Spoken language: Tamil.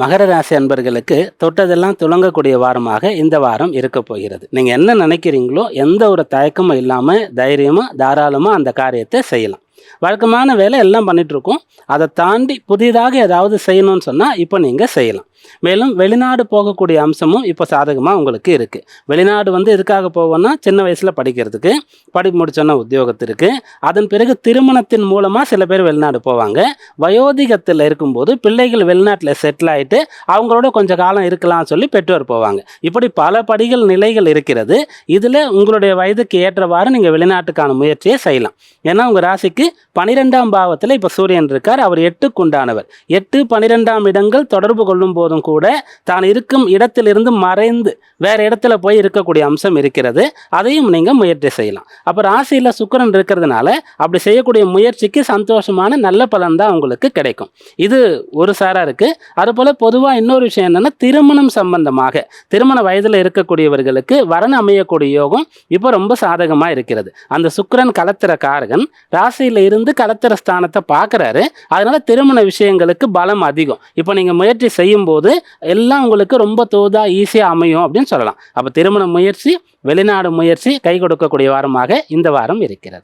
மகர ராசி அன்பர்களுக்கு தொட்டதெல்லாம் துளங்கக்கூடிய வாரமாக இந்த வாரம் இருக்க போகிறது. நீங்க என்ன நினைக்கிறீங்களோ எந்த ஒரு தயக்கமும் இல்லாம தைரியமா தாராளமா அந்த காரியத்தை செய்யலாம். வழக்கமான வேலை எல்லாம் பண்ணிகிட்ருக்கோம் அதை தாண்டி புதிதாக ஏதாவது செய்யணும்னு சொன்னால் இப்போ நீங்கள் செய்யலாம். மேலும் வெளிநாடு போகக்கூடிய அம்சமும் இப்போ சாதகமாக உங்களுக்கு இருக்குது வெளிநாடு வந்து எதுக்காக போவோம்னா சின்ன வயசில் படிக்கிறதுக்கு படி முடிச்சோன்ன உத்தியோகத்திற்கு அதன் பிறகு திருமணத்தின் மூலமாக சில பேர் வெளிநாடு போவாங்க. வயோதிகத்தில் இருக்கும்போது பிள்ளைகள் வெளிநாட்டில் செட்டில் ஆகிட்டு அவங்களோட கொஞ்சம் காலம் இருக்கலாம்னு சொல்லி பெற்றோர் போவாங்க. இப்படி பல படிகள் நிலைகள் இருக்கிறது. இதில் உங்களுடைய வயதுக்கு ஏற்றவாறு நீங்கள் வெளிநாட்டுக்கான முயற்சியை செய்யலாம். ஏன்னா உங்கள் ராசிக்கு பனிரெண்டாம் பாவத்தில் இப்போ சூரியன் இருக்கார். அவர் எட்டுக்கு உண்டானவர் எட்டு பனிரெண்டாம் இடங்கள் தொடர்பு கொள்ளும் போதும் கூட தான் இருக்கும் இடத்திலிருந்து மறைந்து வேறு இடத்துல போய் இருக்கக்கூடிய அம்சம் இருக்கிறது. அதையும் நீங்கள் முயற்சி செய்யலாம். அப்போ ராசியில் சுக்கரன் இருக்கிறதுனால அப்படி செய்யக்கூடிய முயற்சிக்கு சந்தோஷமான நல்ல பலன் தான் உங்களுக்கு கிடைக்கும். இது ஒரு சாராக இருக்குது அதுபோல் பொதுவாக இன்னொரு விஷயம் என்னென்னா திருமணம் சம்பந்தமாக திருமண வயதில் இருக்கக்கூடியவர்களுக்கு வரன் அமையக்கூடிய யோகம் இப்போ ரொம்ப சாதகமாக இருக்கிறது. அந்த சுக்கரன் கலத்திர காரகன் ராசியில் இருந்து கலத்திர ஸ்தானத்தை பார்க்குறாரு. அதனால திருமண விஷயங்களுக்கு பலம் அதிகம். இப்போ நீங்கள் முயற்சி செய்யும் போது எல்லாம் உங்களுக்கு ரொம்ப தோதாக ஈஸியாக அமையும் அப்படின்னு சொல்லலாம். அப்போ திருமண முயற்சி வெளிநாடு முயற்சி கை கொடுக்கக்கூடிய வாரமாக இந்த வாரம் இருக்கிறது.